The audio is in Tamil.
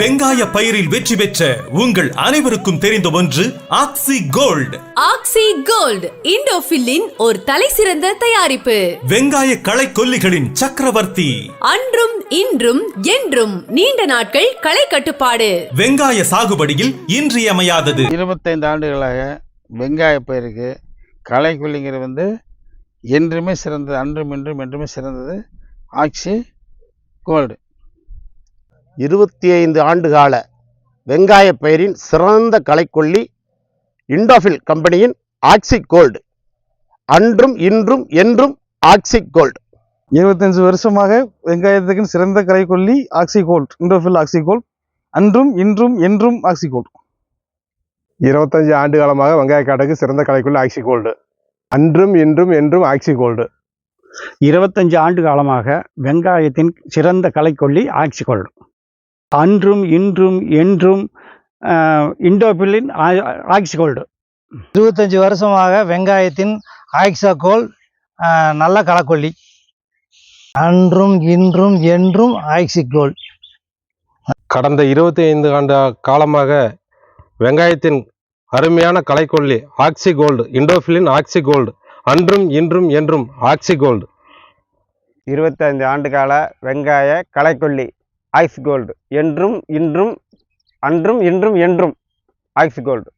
வெங்காய பயிரில் வெற்றி பெற்ற உங்கள் அனைவருக்கும் தெரிந்த ஒன்று ஆக்ஸி கோல்ட் ஆக்ஸி கோல்ட் இண்டோஃபில்லின் ஒரு தலை சிறந்த தயாரிப்பு. வெங்காய களை கொல்லிகளின் சக்கரவர்த்தி. அன்றும் இன்றும் என்றும் நீண்ட நாட்கள் களை கட்டுப்பாடு. வெங்காய சாகுபடியில் இன்றியமையாதது. இருபத்தைந்து ஆண்டுகளாக வெங்காய பயிருக்கு களைக்கொல்லிங்கிறது வந்து என்றுமே சிறந்தது அன்றும் இன்றும் என்றுமே சிறந்தது. ஆக்சி கோல்டு இருபத்தி ஐந்து ஆண்டுகால வெங்காய பயிரின் சிறந்த களைக்கொல்லி இண்டோஃபில் கம்பெனியின் ஆக்சிக் கோல்டு அன்றும் இன்றும் என்றும் ஆக்சிக் கோல்டு இருபத்தஞ்சு வருஷமாக வெங்காயத்துக்கு சிறந்த கரைக்கொல்லி ஆக்சிகோல்ட் இண்டோஃபில் ஆக்சிகோல்ட் அன்றும் இன்றும் என்றும் ஆக்சிகோல்ட். இருபத்தஞ்சு ஆண்டு காலமாக வெங்காய காட்டுக்கு சிறந்த கலைக்குள்ள ஆக்சி கோல்டு அன்றும் இன்றும் என்றும் ஆக்சி கோல்டு இருபத்தஞ்சு ஆண்டு காலமாக வெங்காயத்தின் சிறந்த கலைக்கொல்லி ஆக்சிகோல்டு. அன்றும் இன்றும் என்றும் இண்டோபிலின் ஆக்சிகோல்டு இருபத்தஞ்சி வருஷமாக வெங்காயத்தின் ஆக்சாகோல் நல்ல களக்கொல்லி அன்றும் இன்றும் என்றும் ஆக்சிகோல் கடந்த இருபத்தி ஐந்து ஆண்டு காலமாக வெங்காயத்தின் அருமையான கலைக்கொல்லி ஆக்சி கோல்டு இண்டோஃபிலின் ஆக்சி கோல்டு அன்றும் இன்றும் என்றும் ஆக்சி கோல்டு. இருபத்தைந்து ஆண்டு கால வெங்காய களைக்கொல்லி ஐஸ் கோல்டு. என்றும் இன்றும் அன்றும் இன்றும் என்றும் ஐஸ் கோல்டு.